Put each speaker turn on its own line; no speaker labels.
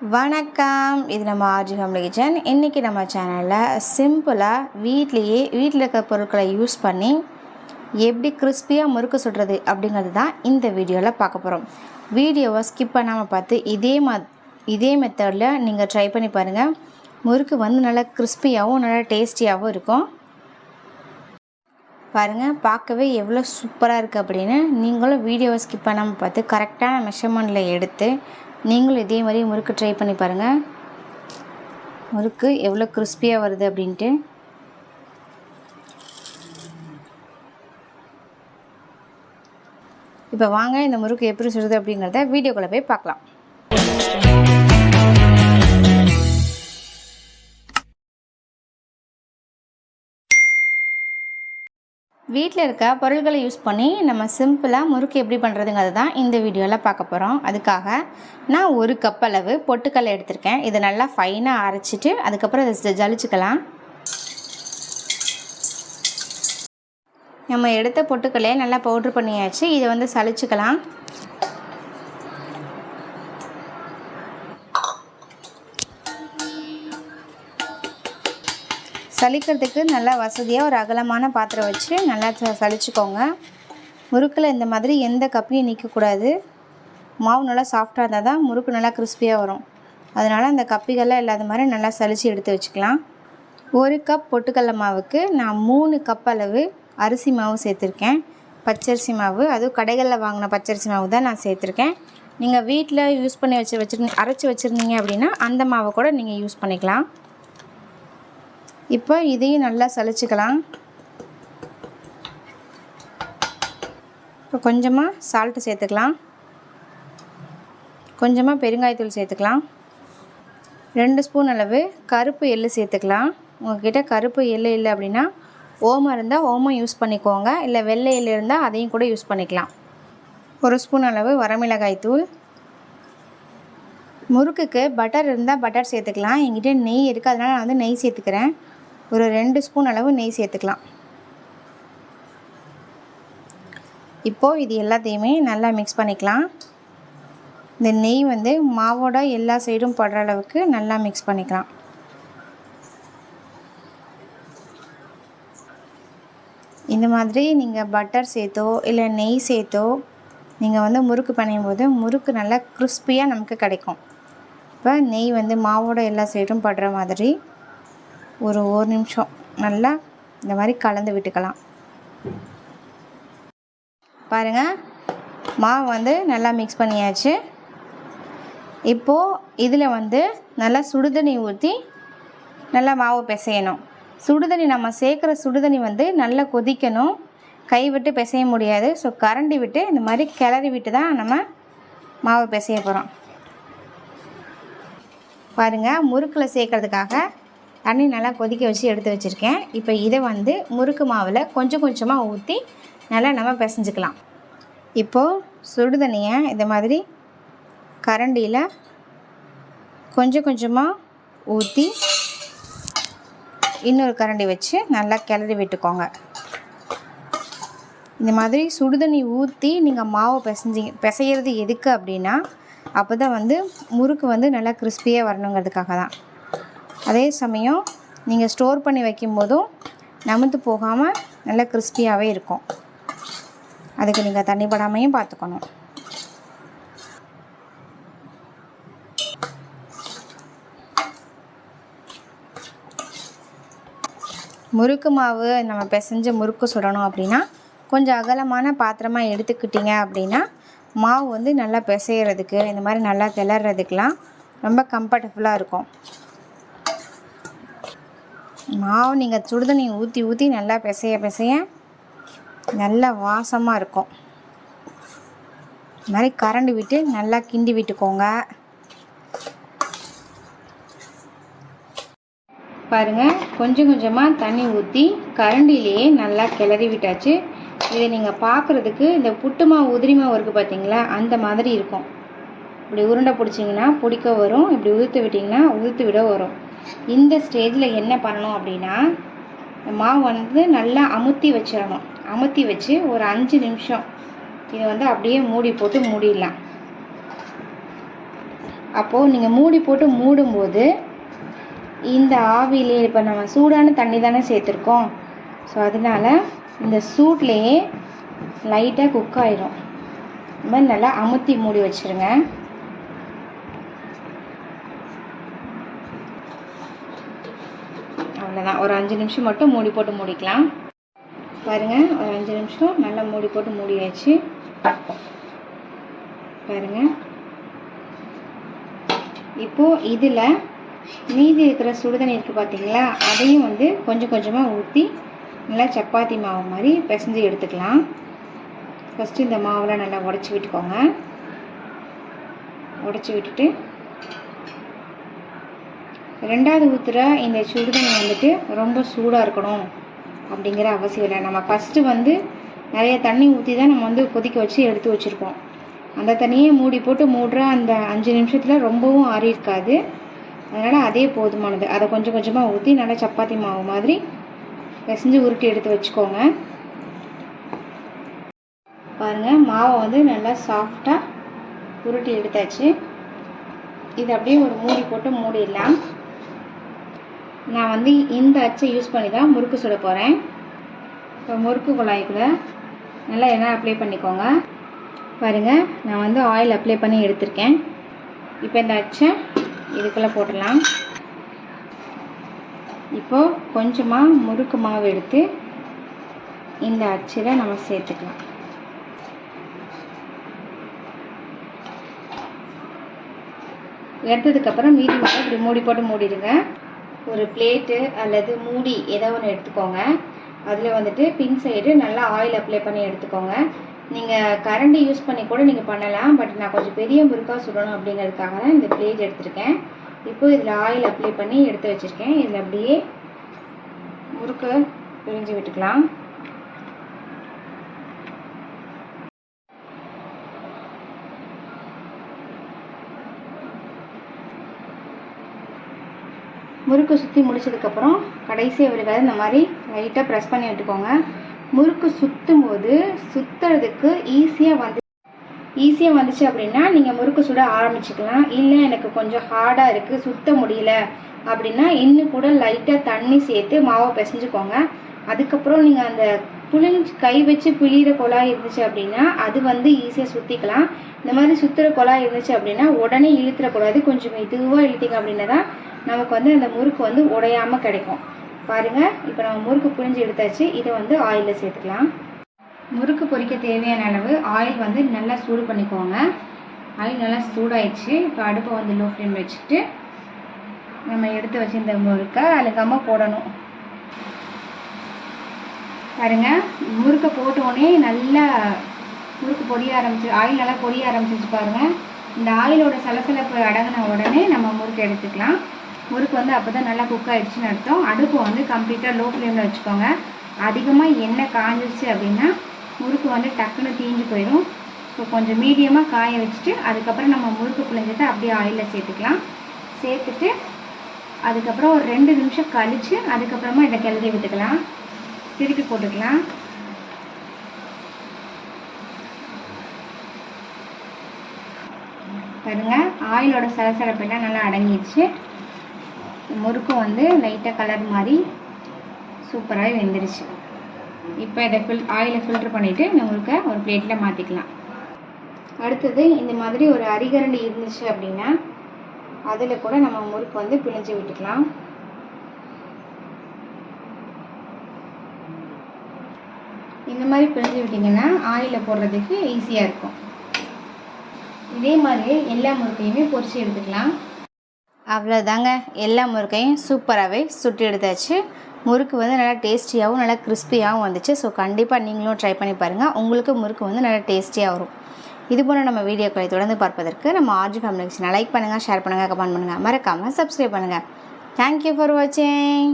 வணக்கம். இது நம்ம ஆர்ஜி ஹோம்லி கிச்சன் இன்றைக்கி நம்ம சேனலில் சிம்பிளாக வீட்லேயே வீட்டில் இருக்க பொருட்களை யூஸ் பண்ணி எப்படி கிறிஸ்பியாக முறுக்கு சுடுறது அப்படிங்கிறது தான் இந்த வீடியோவில் பார்க்க போகிறோம் வீடியோவை ஸ்கிப் பண்ணாமல் பார்த்து இதே மா இதே மெத்தடில் நீங்கள் ட்ரை பண்ணி பாருங்கள் முறுக்கு வந்து நல்லா கிறிஸ்பியாகவும் நல்லா டேஸ்டியாகவும் இருக்கும். பாருங்கள் பார்க்கவே எவ்வளோ சூப்பராக இருக்குது அப்படின்னு நீங்களும் வீடியோவை ஸ்கிப் பண்ணாமல் பார்த்து கரெக்டான மெஷர்மெண்ட்டில் எடுத்து நீங்களும் இதே மாதிரி முறுக்கு ட்ரை பண்ணி பாருங்கள் முறுக்கு எவ்வளோ கிறிஸ்பியாக வருது அப்படின்ட்டு. இப்போ வாங்க இந்த முறுக்கு எப்படி சுடுது அப்படிங்கிறத வீடியோக்குள்ளே போய் பார்க்கலாம். வீட்டில் இருக்க பொருள்களை யூஸ் பண்ணி நம்ம சிம்பிளாக முறுக்கு எப்படி பண்ணுறதுங்கிறது தான் இந்த வீடியோவில் பார்க்க போகிறோம் அதுக்காக நான் ஒரு கப் அளவு பொட்டுக்கல்லை எடுத்திருக்கேன். இதை நல்லா ஃபைனாக அரைச்சிட்டு அதுக்கப்புறம் இதை ஜலிச்சுக்கலாம். நம்ம எடுத்த பொட்டுக்கல்லையே நல்லா பவுட்ரு பண்ணியாச்சு. இதை வந்து சளிச்சுக்கலாம் சலிக்கிறதுக்கு நல்லா வசதியாக ஒரு அகலமான பாத்திரம் வச்சு நல்லா ச சலிச்சுக்கோங்க முறுக்கில் இந்த மாதிரி எந்த கப்பியும் நிற்கக்கூடாது மாவு நல்லா சாஃப்டாக இருந்தால் தான் முறுக்கு நல்லா கிறிஸ்பியாக வரும். அதனால் அந்த கப்பிகள்லாம் இல்லாத மாதிரி நல்லா சலித்து எடுத்து வச்சுக்கலாம். ஒரு கப் பொட்டுக்கடல மாவுக்கு நான் மூணு கப் அளவு அரிசி மாவு சேர்த்துருக்கேன். பச்சரிசி மாவு அதுவும் கடைகளில் வாங்கின பச்சரிசி மாவு தான் நான் சேர்த்துருக்கேன். நீங்கள் வீட்டில் யூஸ் பண்ணி வச்சு வச்சுருந்தீங்க அரைச்சி வச்சுருந்தீங்க அப்படின்னா அந்த மாவை கூட நீங்கள் யூஸ் பண்ணிக்கலாம். இப்போ இதையும் நல்லா சலிச்சுக்கலாம் இப்போ கொஞ்சமாக சால்ட்டு சேர்த்துக்கலாம். கொஞ்சமாக பெருங்காயத்தூள் சேர்த்துக்கலாம். ரெண்டு ஸ்பூன் அளவு கருப்பு எள் சேர்த்துக்கலாம். உங்கள்கிட்ட கருப்பு எள் இல்லை அப்படின்னா ஓமம் இருந்தால் ஓமம் யூஸ் பண்ணிக்கோங்க. இல்லை வெள்ளை எள்ளு இருந்தால் அதையும் கூட யூஸ் பண்ணிக்கலாம். ஒரு ஸ்பூன் அளவு வரமிளகாய் தூள் முறுக்குக்கு பட்டர் இருந்தால் பட்டர் சேர்த்துக்கலாம். என்கிட்ட நெய் இருக்குது அதனால் நான் வந்து நெய் சேர்த்துக்கிறேன். ஒரு ரெண்டு ஸ்பூன் அளவு நெய் சேர்த்துக்கலாம். இப்போது இது எல்லாத்தையுமே நல்லா மிக்ஸ் பண்ணிக்கலாம். இந்த நெய் வந்து மாவோட எல்லா சைடும் படுற அளவுக்கு நல்லா மிக்ஸ் பண்ணிக்கலாம். இந்த மாதிரி நீங்கள் பட்டர் சேர்த்தோ இல்லை நெய் சேர்த்தோ நீங்கள் வந்து முறுக்கு பண்ணும் போது முறுக்கு நல்லா கிறிஸ்பியாக நமக்கு கிடைக்கும். இப்போ நெய் வந்து மாவோட எல்லா சைடும் படுற மாதிரி ஒரு ஒரு நிமிஷம். நல்லா இந்த மாதிரி கலந்து விட்டுக்கலாம். பாருங்கள் மாவு வந்து நல்லா மிக்ஸ் பண்ணியாச்சு. இப்போது இதில் வந்து நல்லா சுடுதண்ணி ஊற்றி நல்லா மாவு பிசையணும். சுடுதண்ணி நம்ம சேர்க்குற சுடுதண்ணி வந்து நல்லா கொதிக்கணும். கை விட்டு பிசைய முடியாது. ஸோ கரண்டி விட்டு இந்த மாதிரி கிளறி விட்டு தான் நம்ம மாவு பிசைய போகிறோம் பாருங்கள் முறுக்கில் சேர்க்கறதுக்காக தண்ணி நல்லா கொதிக்க வச்சு எடுத்து வச்சுருக்கேன். இப்போ இதை வந்து முறுக்கு மாவில் கொஞ்சம் கொஞ்சமாக ஊற்றி நல்லா நம்ம பிசைஞ்சிக்கலாம். இப்போது சுடு தண்ணியை இந்த மாதிரி கரண்டியில் கொஞ்சம் கொஞ்சமாக ஊற்றி இன்னொரு கரண்டி வச்சு நல்லா கிளறி விட்டுக்கோங்க. இந்த மாதிரி சுடுதண்ணி ஊற்றி நீங்கள் மாவை பிசைஞ்சி பிசையிறது எதுக்கு அப்படின்னா அப்போ தான் வந்து முறுக்கு வந்து நல்லா கிறிஸ்பியாக வரணுங்கிறதுக்காக தான் அதே சமயம் நீங்கள் ஸ்டோர் பண்ணி வைக்கும்போதும் நமுத்து போகாமல் நல்லா கிறிஸ்பியாகவே இருக்கும். அதுக்கு நீங்கள் தண்ணி படாமையும் பார்த்துக்கணும் முறுக்கு மாவு நம்ம பிசைஞ்சு முறுக்கு சுடணும் அப்படின்னா கொஞ்சம் அகலமான பாத்திரமாக எடுத்துக்கிட்டிங்க அப்படின்னா மாவு வந்து நல்லா பிசைகிறதுக்கு இந்த மாதிரி நல்லா கிளறதுக்கெலாம் ரொம்ப கம்ஃபர்டபுளாக இருக்கும். மாவு நீங்கள் சுடுதண்ணி ஊற்றி ஊற்றி நல்லா பிசைய பிசைய நல்லா வாசமாக இருக்கும். இது மாதிரி கரண்டு விட்டு நல்லா கிண்டி விட்டுக்கோங்க. பாருங்கள் கொஞ்சம் கொஞ்சமாக தண்ணி ஊற்றி கரண்டிலேயே நல்லா கிளறி விட்டாச்சு. இதை நீங்கள் பார்க்குறதுக்கு இந்த புட்டு மாவு உதிரி மாவு இருக்குது பார்த்தீங்களா அந்த மாதிரி இருக்கும். இப்படி உருண்டை பிடிச்சிங்கன்னா பிடிக்க வரும் இப்படி உதுத்து விட்டிங்கன்னா உதுத்து விட வரும். இந்த ஸ்டேஜில் என்ன பண்ணணும் அப்படின்னா மாவு வந்து நல்லா அமுத்தி வச்சிடணும். அமுத்தி வச்சு ஒரு அஞ்சு நிமிஷம் இதை வந்து அப்படியே மூடி போட்டு மூடிடலாம். அப்போது நீங்கள் மூடி போட்டு மூடும்போது இந்த ஆவிலே இப்போ நம்ம சூடான தண்ணி தானே சேர்த்துருக்கோம். ஸோ அதனால இந்த சூட்லேயே லைட்டாக குக் ஆயிரும். இந்த மாதிரி நல்லா அமுத்தி மூடி வச்சுருங்க. அவ்வளோதான் ஒரு அஞ்சு நிமிஷம் மட்டும் மூடி போட்டு மூடிக்கலாம். பாருங்க ஒரு அஞ்சு நிமிஷம் நல்லா மூடி போட்டு மூடியாச்சு. பாருங்க. இப்போ இதில் மீதி இருக்கிற சுடுதண்ணி இருக்குது பார்த்தீங்களா அதையும் வந்து கொஞ்சம் கொஞ்சமாக ஊற்றி நல்லா சப்பாத்தி மாவு மாதிரி பிசைஞ்சு எடுத்துக்கலாம். ஃபஸ்ட்டு இந்த மாவெல்லாம் நல்லா உடச்சி விட்டுக்கோங்க. உடச்சி விட்டுட்டு ரெண்டாவது ஊற்றுற இந்த சுடுதண்ணி வந்துட்டு ரொம்ப சூடாக இருக்கணும் அப்படிங்கிற அவசியம் இல்லை. நம்ம ஃபஸ்ட்டு வந்து நிறைய தண்ணி ஊற்றி தான் நம்ம வந்து கொதிக்க வச்சு எடுத்து வச்சுருப்போம். அந்த தண்ணியே மூடி போட்டு மூடுற அந்த அஞ்சு நிமிஷத்தில் ரொம்பவும் ஆறி இருக்காது. அதனால் அதே போதுமானது. அதை கொஞ்சம் கொஞ்சமாக ஊற்றி நல்லா சப்பாத்தி மாவு மாதிரி பிசைஞ்சு உருட்டி எடுத்து வச்சுக்கோங்க. பாருங்கள் மாவை வந்து நல்லா சாஃப்டாக உருட்டி எடுத்தாச்சு. இது அப்படியே ஒரு மூடி போட்டு மூடிடலாம். நான் வந்து இந்த அச்சை யூஸ் பண்ணி தான் முறுக்கு சுட போகிறேன் இப்போ முறுக்கு குழாய்க்குள்ள நல்லா எண்ணெய் அப்ளை பண்ணிக்கோங்க. பாருங்கள் நான் வந்து ஆயில் அப்ளை பண்ணி எடுத்திருக்கேன். இப்போ இந்த அச்சை இதுக்குள்ளே போட்டுடலாம். இப்போது கொஞ்சமாக முறுக்கு மாவு எடுத்து இந்த அச்சில் நம்ம சேர்த்துக்கலாம். எடுத்ததுக்கப்புறம் மீதி மட்டும் இப்படி மூடி போட்டு மூடிடுங்க. ஒரு பிளேட்டு அல்லது மூடி ஏதோ ஒன்று எடுத்துக்கோங்க. அதில் வந்துட்டு பின் சைடு நல்லா ஆயில் அப்ளை பண்ணி எடுத்துக்கோங்க. நீங்கள் கரண்டி யூஸ் பண்ணி கூட நீங்கள் பண்ணலாம் பட் நான் கொஞ்சம் பெரிய முறுக்காக சுடணும் அப்படிங்கிறதுக்காக தான் இந்த பிளேட் எடுத்திருக்கேன். இப்போ இதில் ஆயில் அப்ளை பண்ணி எடுத்து வச்சுருக்கேன். இதில் அப்படியே முறுக்கு பிரிஞ்சு விட்டுக்கலாம். முறுக்கு சுற்றி முடிச்சதுக்கப்புறம் கடைசியாக விழுகாது இந்த மாதிரி லைட்டாக ப்ரெஸ் பண்ணி விட்டுக்கோங்க. முறுக்கு சுற்றும் போது சுற்றுறதுக்கு ஈஸியாக வந்து ஈஸியாக வந்துச்சு அப்படின்னா நீங்கள் முறுக்கு சுட ஆரம்பிச்சுக்கலாம். இல்லை எனக்கு கொஞ்சம் ஹார்டாக இருக்குது சுத்த முடியல அப்படின்னா இன்னும் கூட லைட்டாக தண்ணி சேர்த்து மாவை பிசைஞ்சுக்கோங்க. அதுக்கப்புறம் நீங்கள் அந்த புளிஞ்சு கை வச்சு பிழியிற குழாய் இருந்துச்சு அப்படின்னா அது வந்து ஈஸியாக சுற்றிக்கலாம் இந்த மாதிரி சுற்றுற குழாய் இருந்துச்சு அப்படின்னா உடனே இழுத்துறக்கூடாது கொஞ்சம் மெதுவாக இழுத்தீங்க அப்படின்னா தான் நமக்கு வந்து அந்த முறுக்கு வந்து உடையாமல் கிடைக்கும். பாருங்கள் இப்போ நம்ம முறுக்கு புரிஞ்சு எடுத்தாச்சு. இதை வந்து ஆயிலில் சேர்த்துக்கலாம். முறுக்கு பொரிக்க தேவையான அளவு ஆயில் வந்து நல்லா சூடு பண்ணிக்கோங்க. ஆயில் நல்லா சூடாயிடுச்சு. இப்போ அடுப்பை வந்து லோ ஃப்ளேம் வச்சுட்டு நம்ம எடுத்து வச்சிருந்த முறுக்கை அழுகாமல் போடணும். பாருங்க முறுக்கை போட்ட உடனே நல்லா முறுக்கு பொரிய ஆரம்பிச்சு ஆயில் நல்லா பொரிய ஆரம்பிச்சிச்சு பாருங்கள் இந்த ஆயிலோட சலசலப்பு அடங்கின உடனே நம்ம முறுக்கு எடுத்துக்கலாம். முறுக்கு வந்து அப்போ தான் நல்லா குக் ஆகிடுச்சுன்னு அர்த்தம். அடுப்பு வந்து கம்ப்ளீட்டாக லோ ஃப்ளேமில் வச்சுக்கோங்க. அதிகமாக எண்ணெய் காஞ்சிருச்சு அப்படின்னா முறுக்கு வந்து டக்குன்னு தீஞ்சு போயிடும் ஸோ கொஞ்சம் மீடியமாக காய வச்சுட்டு அதுக்கப்புறம் நம்ம முறுக்கு பிள்ளைஞ்சிட்டு அப்படியே ஆயிலில் சேர்த்துக்கலாம். சேர்த்துட்டு அதுக்கப்புறம் ஒரு ரெண்டு நிமிஷம் கழித்து அதுக்கப்புறமா இதை கிளறி விட்டுக்கலாம். திருப்பி போட்டுக்கலாம். பாருங்கள் ஆயிலோட சலசலப்பெல்லாம் நல்லா அடங்கிடுச்சு. முறுக்கும் வந்து லைட்டாக கலர் மாதிரி சூப்பராக வெந்துருச்சு. இப்போ இதை ஃபில் ஆயிலை ஃபில்ட்ரு பண்ணிவிட்டு இந்த முறுக்கை ஒரு பிளேட்டில் மாற்றிக்கலாம் அடுத்தது இந்த மாதிரி ஒரு அரிகரண்டி இருந்துச்சு அப்படின்னா அதில் கூட நம்ம முறுக்கு வந்து பிழிஞ்சு விட்டுக்கலாம். இந்த மாதிரி பிழிஞ்சு விட்டிங்கன்னா ஆயிலில் போடுறதுக்கு ஈஸியாக இருக்கும். இதே மாதிரியே எல்லா முறுக்கையுமே பொரிச்சு எடுத்துக்கலாம். அவ்வளோதாங்க எல்லா முறுக்கையும் சூப்பராகவே சுட்டி எடுத்தாச்சு. முறுக்கு வந்து நல்லா டேஸ்டியாகவும் நல்லா கிறிஸ்பியாகவும் வந்துச்சு. ஸோ கண்டிப்பாக நீங்களும் ட்ரை பண்ணி பாருங்கள் உங்களுக்கு முறுக்கு வந்து நல்லா டேஸ்டியாக வரும். இது போல் நம்ம வீடியோக்களை தொடர்ந்து பார்ப்பதற்கு நம்ம ஆர்ஜி ஃபேமிலி லைக் பண்ணுங்கள் ஷேர் பண்ணுங்கள் கமெண்ட் பண்ணுங்கள் மறக்காமல் சப்ஸ்கிரைப் பண்ணுங்கள் தேங்க்யூ ஃபார் வாட்சிங்